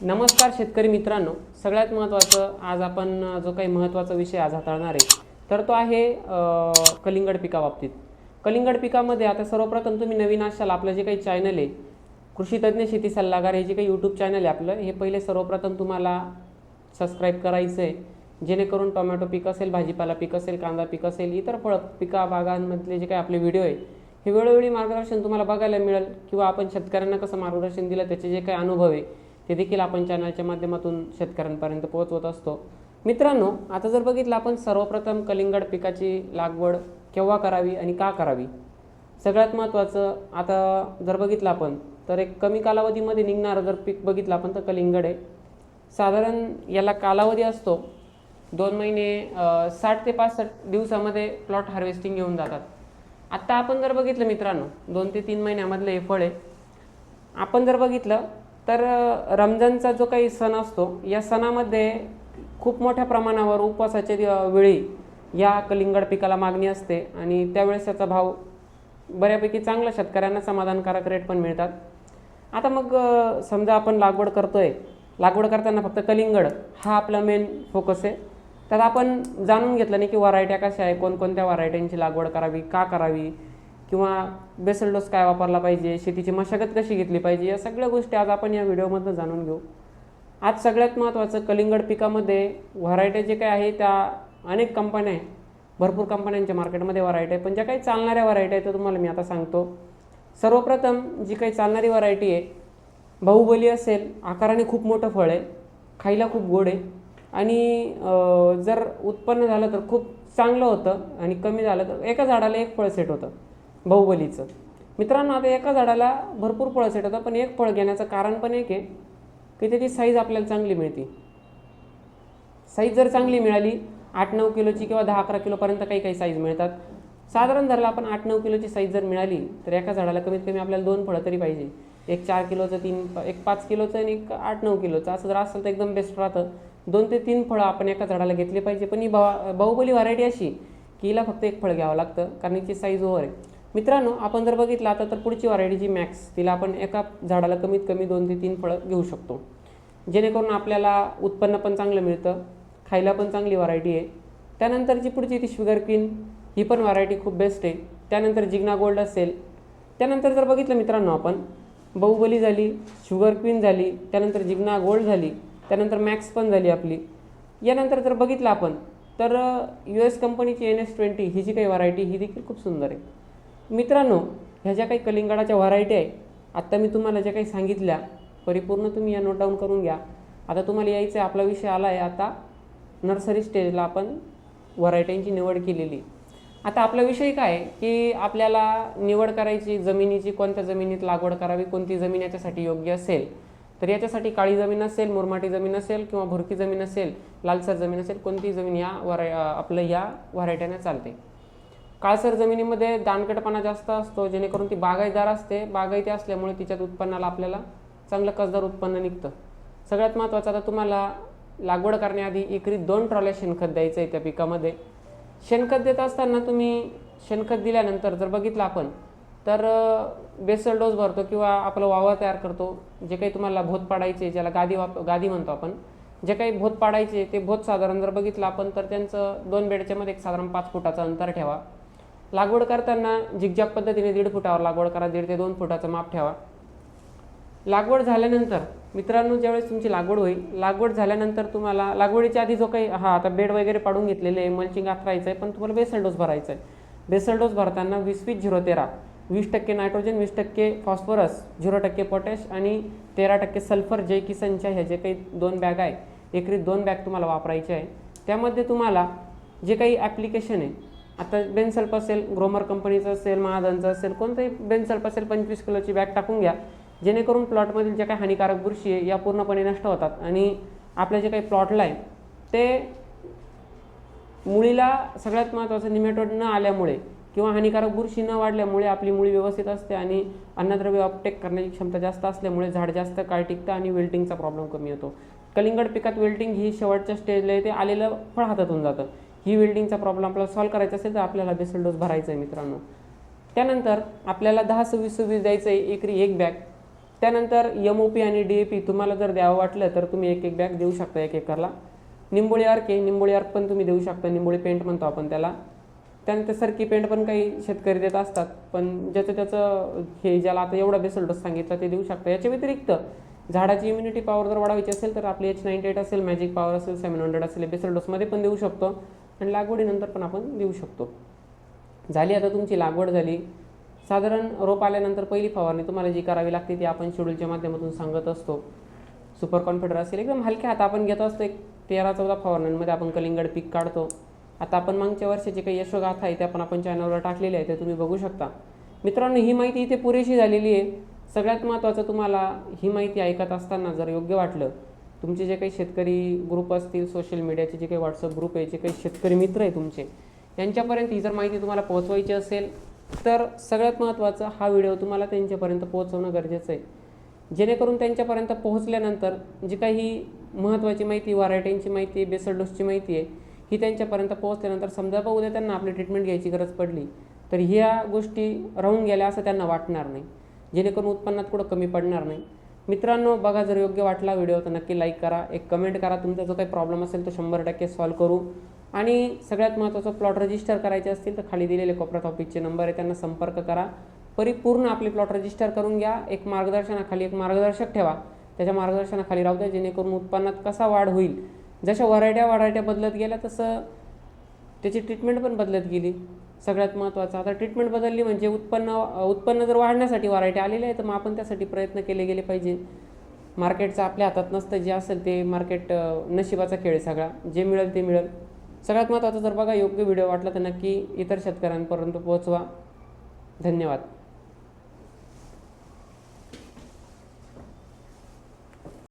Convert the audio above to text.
नमस्कार शेतकरी मित्रांनो. सगळ्यात महत्त्वाचं आज आपण जो काही महत्त्वाचा विषय आज हाताळणार आहे तर तो आहे कलिंगड पिकाबाबतीत कलिंगड पिकामध्ये आता सर्वप्रथम तुम्ही नवीन असाल आपलं जे काही चॅनल आहे कृषीतज्ज्ञ शेती सल्लागार हे जे काही यूट्यूब चॅनल आहे आपलं हे पहिले सर्वप्रथम तुम्हाला सबस्क्राईब करायचं आहे. जेणेकरून टोमॅटो पीक असेल भाजीपाला पीक असेल कांदा पीक असेल इतर फळ पिका बागांमधले जे काही आपले व्हिडिओ आहे हे वेळोवेळी मार्गदर्शन तुम्हाला बघायला मिळेल किंवा आपण शेतकऱ्यांना कसं मार्गदर्शन दिलं त्याचे जे काही अनुभव आहे ते देखील आपण चॅनलच्या माध्यमातून शेतकऱ्यांपर्यंत पोहोचवत असतो. मित्रांनो आता जर बघितलं आपण सर्वप्रथम कलिंगड पिकाची लागवड केव्हा करावी आणि का करावी? सगळ्यात महत्त्वाचं आता जर बघितलं आपण तर एक कमी कालावधीमध्ये निघणारं जर पीक बघितलं आपण तर कलिंगड आहे. साधारण याला कालावधी असतो दोन महिने साठ ते पासष्ट दिवसामध्ये प्लॉट हार्वेस्टिंग घेऊन जातात. आत्ता आपण जर बघितलं मित्रांनो दोन ते तीन महिन्यामधलं हे फळ आहे. आपण जर बघितलं तर रमजानचा जो काही सण असतो या सणामध्ये खूप मोठ्या प्रमाणावर उपवासाच्या वेळी या कलिंगड पिकाला मागणी असते आणि त्यावेळेस त्याचा भाव बऱ्यापैकी चांगला शेतकऱ्यांना समाधानकारक रेट पण मिळतात. आता मग समजा आपण लागवड करतोय लागवड करताना फक्त कलिंगड हा आपला मेन फोकस आहे. त्यात आपण जाणून घेतलं नाही की व्हरायट्या कशा आहे कोणकोणत्या व्हरायट्यांची लागवड करावी का करावी किंवा बेसल डोस काय वापरला पाहिजे शेतीची मशागत कशी घेतली पाहिजे या सगळ्या गोष्टी आज आपण या व्हिडिओमधनं जाणून घेऊ. आज सगळ्यात महत्त्वाचं कलिंगड पिकामध्ये व्हरायट्या जे काय आहे त्या अनेक कंपन्या आहे भरपूर कंपन्यांच्या मार्केटमध्ये व्हरायटी आहे. पण ज्या काही चालणाऱ्या व्हरायटी आहेत त्या तुम्हाला मी आता सांगतो. सर्वप्रथम जी काही चालणारी व्हरायटी आहे बाहुबली असेल आकाराने खूप मोठं फळ आहे खायला खूप गोड आहे. आणि जर उत्पन्न झालं तर खूप चांगलं होतं आणि कमी झालं तर एका झाडाला एक फळ सेट होतं. बाहुबलीचं. मित्रांनो आता एका झाडाला भरपूर फळं सेट होतं पण एक फळ घेण्याचं कारण पण एक आहे की त्याची साईज आपल्याला चांगली मिळते. साईज जर चांगली मिळाली आठ नऊ किलोची किंवा दहा अकरा किलोपर्यंत काही काही साईज मिळतात. साधारण धरला आपण आठ नऊ किलोची साईज जर मिळाली तर एका झाडाला कमीत कमी आपल्याला दोन फळं तरी पाहिजे. एक चार किलोचं तीन एक पाच किलोचं आणि एक आठ नऊ किलोचं. असं जर असेल तर एकदम बेस्ट राहतं. दोन ते तीन फळं आपण एका झाडाला घेतली पाहिजे. पण ही बा बाहुबली व्हरायटी अशी की हिला फक्त एक फळ घ्यावं लागतं कारण हिची साईज ओव्हर आहे. मित्रांनो आपण जर बघितलं आता तर पुढची व्हरायटी जी मॅक्स तिला आपण एका झाडाला कमीत कमी दोन ते तीन फळं घेऊ शकतो. जेणेकरून आपल्याला उत्पन्न पण चांगलं मिळतं खायला पण चांगली व्हरायटी आहे. त्यानंतरची पुढची ती शुगर क्वीन ही पण व्हरायटी खूप बेस्ट आहे. त्यानंतर जिग्ना गोल्ड असेल. त्यानंतर जर बघितलं मित्रांनो आपण बाहुबली झाली शुगर क्वीन झाली त्यानंतर जिग्ना गोल्ड झाली त्यानंतर मॅक्स पण झाली आपली. यानंतर जर बघितलं आपण तर यू एस कंपनीची एन एस ट्वेंटी ही जी काही व्हरायटी ही देखील खूप सुंदर आहे. मित्रांनो ह्या ज्या काही कलिंगडाच्या व्हरायटी आहे आत्ता मी तुम्हाला ज्या काही सांगितल्या परिपूर्ण तुम्ही या नोट डाऊन करून घ्या. आता तुम्हाला यायचं आहे आपला विषय आला आहे आता नर्सरी स्टेजला आपण व्हरायट्यांची निवड केलेली. आता आपला विषय काय की आपल्याला निवड करायची जमिनीची कोणत्या जमिनीत लागवड करावी कोणती जमीन याच्यासाठी योग्य असेल? तर याच्यासाठी काळी जमीन असेल मुरमाटी जमीन असेल किंवा भुरकी जमीन असेल लालसर जमीन असेल कोणती जमीन या वराय आपलं या व्हरायट्याने चालते? काळसर जमिनीमध्ये दानकटपणा जास्त असतो जेणेकरून ती बागायतदार असते. बागायती असल्यामुळे तिच्यात उत्पन्नाला आपल्याला चांगलं कसदार उत्पन्न निघतं. सगळ्यात महत्त्वाचं आता तुम्हाला लागवड करण्याआधी एकरी दोन ट्रॉल्या शेणखत द्यायचं आहे त्या पिकामध्ये. शेणखत देत असताना तुम्ही शेणखत दिल्यानंतर जर बघितलं आपण तर बेसल डोस भरतो किंवा आपलं वावर तयार करतो जे काही तुम्हाला भोत पाडायचे ज्याला गादी वाप गादी म्हणतो आपण जे काही भोत पाडायचे ते भोत साधारण जर बघितलं आपण तर त्यांचं दोन बेडच्यामध्ये एक साधारण पाच फुटाचं अंतर ठेवा. लागवड करताना झिगझॅग पद्धतीने दीड फुटावर लागवड करा दीड ते दोन फुटाचं माप ठेवा. लागवड झाल्यानंतर मित्रांनो ज्यावेळेस तुमची लागवड होईल लागवड झाल्यानंतर तुम्हाला लागवडीच्या आधी जो काही हा आता बेड वगैरे पाडून घेतलेले आहे मल्चिंग आथरायचं आहे पण तुम्हाला बेसल डोस भरायचा आहे बेसल डोस भरताना वीस वीस झिरो तेरा वीस टक्के नायट्रोजन वीस टक्के फॉस्फरस झिरो टक्के पोटॅश आणि तेरा टक्के सल्फर जे किसनच्या ह्या जे काही दोन बॅग आहे एकरी दोन बॅग तुम्हाला वापरायचे आहे. त्यामध्ये तुम्हाला जे काही ॲप्लिकेशन आहे आता बेनसल्प असेल ग्रोमर कंपनीचं असेल महादनचं असेल कोणतंही बेनसल्प असेल पंचवीस किलोची बॅग टाकून घ्या. जेणेकरून प्लॉटमधील ज्या काही हानिकारक बुरशी आहे या पूर्णपणे नष्ट होतात. आणि आपल्या जे काही प्लॉटला आहे ते मुळीला सगळ्यात महत्त्वाचं निमेटोड न आल्यामुळे किंवा हानिकारक बुरशी न वाढल्यामुळे आपली मुळी व्यवस्थित असते आणि अन्नद्रव्य अपटेक करण्याची क्षमता जास्त असल्यामुळे झाड जास्त काळ टिकतं आणि वेल्टिंगचा प्रॉब्लेम कमी होतो. कलिंगड पिकात वेल्टिंग ही शेवटच्या स्टेजला येते आलेलं फळ हातातून जातं. ही वेल्डिंगचा प्रॉब्लेम आपल्याला सॉल्व्ह करायचा असेल तर आपल्याला बेसल डोस भरायचा आहे मित्रांनो. त्यानंतर आपल्याला दहा सव्वीस सव्वीस द्यायचं आहे एकरी एक बॅग त्यानंतर एम ओ पी आणि डी ए पी तुम्हाला जर द्यावं वाटलं तर तुम्ही एक एक बॅग देऊ शकता एक एकरला. निंबोळी अर्क आहे निंबोळी अर्क पण तुम्ही देऊ शकता निंबोळी पेंट म्हणतो आपण त्याला. त्यानंतर सरकी पेंट पण काही शेतकरी देत असतात पण ज्याचं त्याचं हे ज्याला आता एवढा बेसल डोस सांगितला ते देऊ शकता. याच्या व्यतिरिक्त झाडाची इम्युनिटी पॉवर जर वाढवायची असेल तर आपली एच नाईन्टी एट असेल मॅजिक पॉवर असेल सेवन हंड्रेड असेल बेसल डोसमध्ये पण देऊ शकतो. आणि लागवडीनंतर पण आपण देऊ शकतो. झाली आता तुमची लागवड झाली. साधारण रोप आल्यानंतर पहिली फवारणी तुम्हाला जी करावी लागते ती आपण शेड्यूलच्या माध्यमातून सांगत असतो. सुपर कॉन्फिडर असेल एकदम हलक्या हात आपण घेत असतो. एक तेरा चौदा फवारण्यांमध्ये आपण कलिंगड पीक काढतो. आता आपण मागच्या वर्षाची काही यशोगाथा आहे त्या पण आपण चॅनलवर टाकलेली आहे ते तुम्ही बघू शकता. मित्रांनो ही माहिती इथे पुरेशी झालेली आहे. सगळ्यात महत्त्वाचं तुम्हाला ही माहिती ऐकत असताना जर योग्य वाटलं तुमचे जे काही शेतकरी ग्रुप असतील सोशल मीडियाचे जे काही व्हॉट्सअप ग्रुप आहे जे काही शेतकरी मित्र आहे तुमचे यांच्यापर्यंत ही जर माहिती तुम्हाला पोहोचवायची असेल तर सगळ्यात महत्त्वाचं हा व्हिडिओ तुम्हाला त्यांच्यापर्यंत पोहोचवणं गरजेचं आहे. जेणेकरून त्यांच्यापर्यंत पोहोचल्यानंतर जी काही महत्त्वाची माहिती व्हरायटींची माहिती आहे बेसल डोसची माहिती आहे ही त्यांच्यापर्यंत पोहोचल्यानंतर समजा बा उद्या त्यांना आपली ट्रीटमेंट घ्यायची गरज पडली तर ह्या गोष्टी राहून गेल्या असं त्यांना वाटणार नाही. जेणेकरून उत्पन्नात कुठं कमी पडणार नाही. मित्रांनो बघा जर योग्य वाटला व्हिडिओ तर नक्की लाईक करा. एक कमेंट करा. तुमचा जो काही प्रॉब्लेम असेल तो शंभर टक्के सॉल्व्ह करू. आणि सगळ्यात महत्त्वाचं प्लॉट रजिस्टर करायचे असतील तर खाली दिलेले कोपऱ्यात ऑफिसचे नंबर आहे त्यांना संपर्क करा. परिपूर्ण आपले प्लॉट रजिस्टर करून घ्या. एक मार्गदर्शनाखाली एक मार्गदर्शक ठेवा. त्याच्या मार्गदर्शनाखाली राहू द्या. जेणेकरून उत्पन्नात कसा वाढ होईल. जशा व्हरायट्या व्हरायट्या बदलत गेल्या तसं त्याची ट्रीटमेंट पण बदलत गेली. सगळ्यात महत्त्वाचं. आता ट्रीटमेंट बदलली म्हणजे उत्पन्न उत्पन्न जर वाढण्यासाठी व्हरायटी आलेली आहे तर मग आपण त्यासाठी प्रयत्न केले गेले पाहिजे. मार्केटचं आपल्या हातात नसतं जे असेल ते मार्केट नशिबाचा खेळ सगळा. जे मिळेल ते मिळेल. सगळ्यात महत्त्वाचं जर बघा योग्य व्हिडिओ वाटला तर नक्की इतर शेतकऱ्यांपर्यंत पोहोचवा. धन्यवाद.